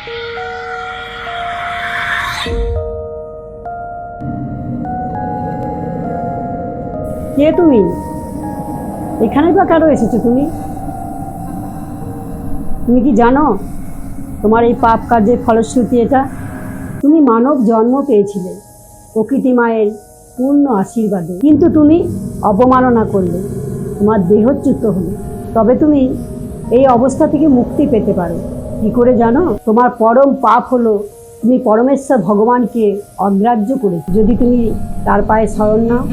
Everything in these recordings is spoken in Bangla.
কে তুমি? এখানে বা কেন এসেছ তুমি? তুমি কি জানো তোমার এই পাপ কার্যের ফলশ্রুতি এটা? তুমি মানব জন্ম পেয়েছিলে প্রকৃতি মায়ের পূর্ণ আশীর্বাদে। কিন্তু তুমি অবমাননা করলে, তোমার দেহচ্যুত হলে। তবে তুমি এই অবস্থা থেকে মুক্তি পেতে পারো। কি করে জানো? তোমার পরম পাপ হলো তুমি পরমেশ্বর ভগবানকে অগ্রাহ্য করে। যদি তুমি তার পায়ে স্মরণ নাও,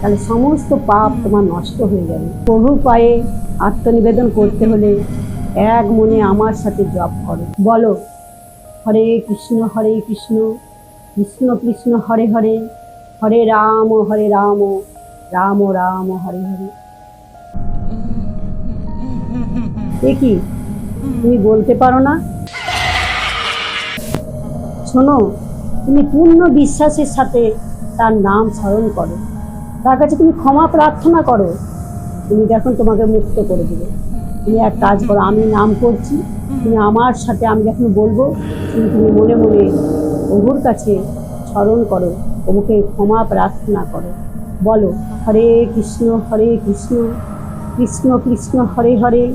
তাহলে সমস্ত পাপ তোমার নষ্ট হয়ে যাবে। প্রভুর পায়ে আত্মনিবেদন করতে হলে এক মনে আমার সাথে জপ করো। বলো, হরে কৃষ্ণ হরে কৃষ্ণ কৃষ্ণ কৃষ্ণ, হরে হরে হরে রাম হরে রাম রাম রাম, হরে হরে। এ কি? তুমি বলতে পারো না? শোনো, তুমি পূর্ণ বিশ্বাসের সাথে তার নাম স্মরণ করো। তার কাছে তুমি ক্ষমা প্রার্থনা করো। তুমি দেখুন তোমাকে মুক্ত করে দেবে। তুমি এক কাজ করো, আমি নাম করছি। তুমি আমার সাথে, আমি যখন বলব, তুমি তুমি মনে মনে প্রভুর কাছে স্মরণ করো, প্রভুকে ক্ষমা প্রার্থনা করো। বলো, হরে কৃষ্ণ হরে কৃষ্ণ কৃষ্ণ কৃষ্ণ, হরে হরে।